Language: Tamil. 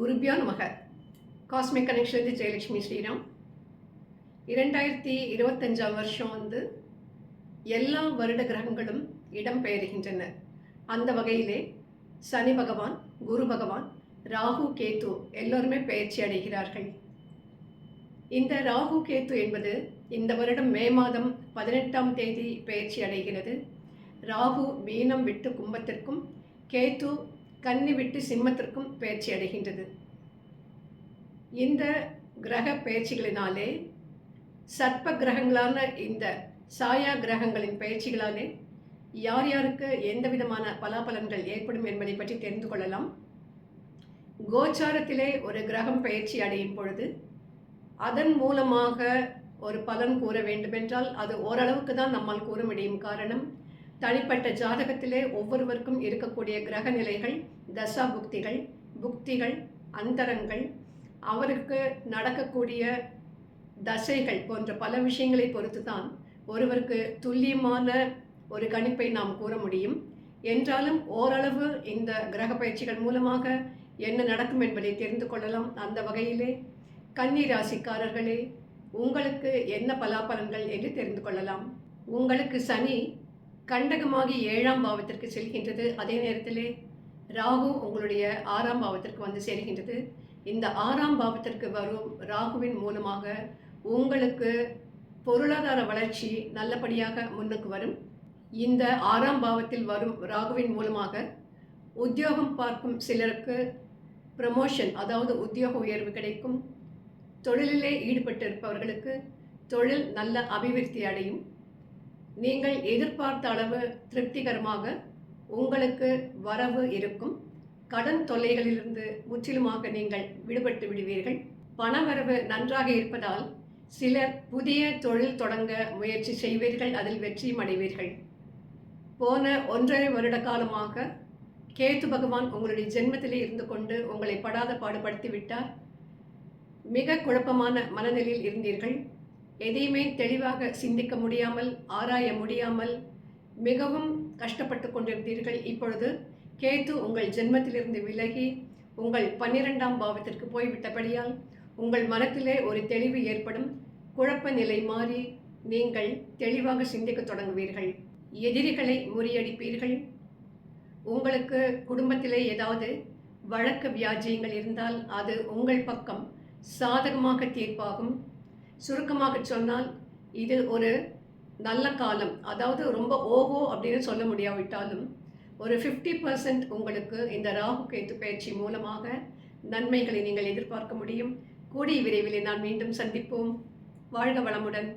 குருபியோ நமக காஸ்மிக் கனெக்ஷன் ஜெயலட்சுமி ஸ்ரீராம். இரண்டாயிரத்தி இருபத்தஞ்சாம் வருஷம் வந்து எல்லா வருட கிரகங்களும் இடம்பெயர்கின்றன. அந்த வகையிலே சனி பகவான் குரு பகவான் ராகு கேத்து எல்லோருமே பயிற்சி அடைகிறார்கள். இந்த ராகு கேத்து என்பது இந்த வருடம் மே மாதம் பதினெட்டாம் தேதி பயிற்சி அடைகிறது. ராகு மீனம் விட்டு கும்பத்திற்கும் கேத்து கன்னி விட்டு சிம்மத்திற்கும் பயிற்சி அடைகின்றது. இந்த கிரக பயிற்சிகளினாலே சர்ப்ப கிரகங்களான இந்த சாயா கிரகங்களின் பயிற்சிகளாலே யார் யாருக்கு எந்த விதமான பலாபலன்கள் ஏற்படும் என்பதை பற்றி தெரிந்து கொள்ளலாம். கோச்சாரத்திலே ஒரு கிரகம் பயிற்சி அடையும் பொழுது அதன் மூலமாக ஒரு பலன் கூற வேண்டுமென்றால் அது ஓரளவுக்கு தான் நம்மால் கூற முடியும். காரணம் தனிப்பட்ட ஜாதகத்திலே ஒவ்வொருவருக்கும் இருக்கக்கூடிய கிரக நிலைகள் தசா புக்திகள் புக்திகள் அந்தரங்கள் அவருக்கு நடக்கக்கூடிய தசைகள் போன்ற பல விஷயங்களை பொறுத்து தான் ஒருவருக்கு துல்லியமான ஒரு கணிப்பை நாம் கூற முடியும். என்றாலும் ஓரளவு இந்த கிரக பயிற்சிகள் மூலமாக என்ன நடக்கும் என்பதை தெரிந்து கொள்ளலாம். அந்த வகையிலே கன்னி ராசிக்காரர்களே உங்களுக்கு என்ன பலாபலன்கள் என்று தெரிந்து கொள்ளலாம். உங்களுக்கு சனி கண்டகமாகி ஏழாம் பாவத்திற்கு செல்கின்றது. அதே நேரத்திலே ராகு உங்களுடைய ஆறாம் பாவத்திற்கு வந்து சேர்கின்றது. இந்த ஆறாம் பாவத்திற்கு வரும் ராகுவின் மூலமாக உங்களுக்கு பொருளாதார வளர்ச்சி நல்லபடியாக முன்னுக்கு வரும். இந்த ஆறாம் பாவத்தில் வரும் ராகுவின் மூலமாக உத்தியோகம் பார்க்கும் சிலருக்கு ப்ரமோஷன் அதாவது உத்தியோக உயர்வு கிடைக்கும். தொழிலிலே ஈடுபட்டிருப்பவர்களுக்கு தொழில் நல்ல அபிவிருத்தி அடையும். நீங்கள் எதிர்பார்த்த அளவு திருப்திகரமாக உங்களுக்கு வரவு இருக்கும். கடன் தொல்லைகளிலிருந்து முற்றிலுமாக நீங்கள் விடுபட்டு விடுவீர்கள். பணவரவு நன்றாக இருப்பதால் சிலர் புதிய தொழில் தொடங்க முயற்சி செய்வீர்கள் அதில் வெற்றியும் அடைவீர்கள். போன ஒன்றரை வருட காலமாக கேத்து பகவான் உங்களுடைய ஜென்மத்திலே இருந்து கொண்டு உங்களை படாத பாடுபடுத்தி விட்டார். மிக குழப்பமான மனநிலையில் இருந்தீர்கள். எதையுமே தெளிவாக சிந்திக்க முடியாமல் ஆராய முடியாமல் மிகவும் கஷ்டப்பட்டு கொண்டிருந்தீர்கள். இப்பொழுது கேத்து உங்கள் ஜென்மத்திலிருந்து விலகி உங்கள் பன்னிரெண்டாம் பாவத்திற்கு போய்விட்டபடியால் உங்கள் மனத்திலே ஒரு தெளிவு ஏற்படும். குழப்ப நிலை மாறி நீங்கள் தெளிவாக சிந்திக்க தொடங்குவீர்கள். எதிரிகளை முறியடிப்பீர்கள். உங்களுக்கு குடும்பத்திலே ஏதாவது வழக்கு வியாஜியங்கள் இருந்தால் அது உங்கள் பக்கம் சாதகமாக தீர்ப்பாகும். சுருக்கமாக சொன்னால் இது ஒரு நல்ல காலம். அதாவது ரொம்ப ஓஹோ அப்படின்னு சொல்ல முடியாவிட்டாலும் ஒரு ஃபிஃப்டி பர்சன்ட் உங்களுக்கு இந்த ராகு கேத்து பயிற்சி மூலமாக நன்மைகளை நீங்கள் எதிர்பார்க்க முடியும். கூடிய விரைவில் நான் மீண்டும் சந்திப்போம். வாழ்க வளமுடன்.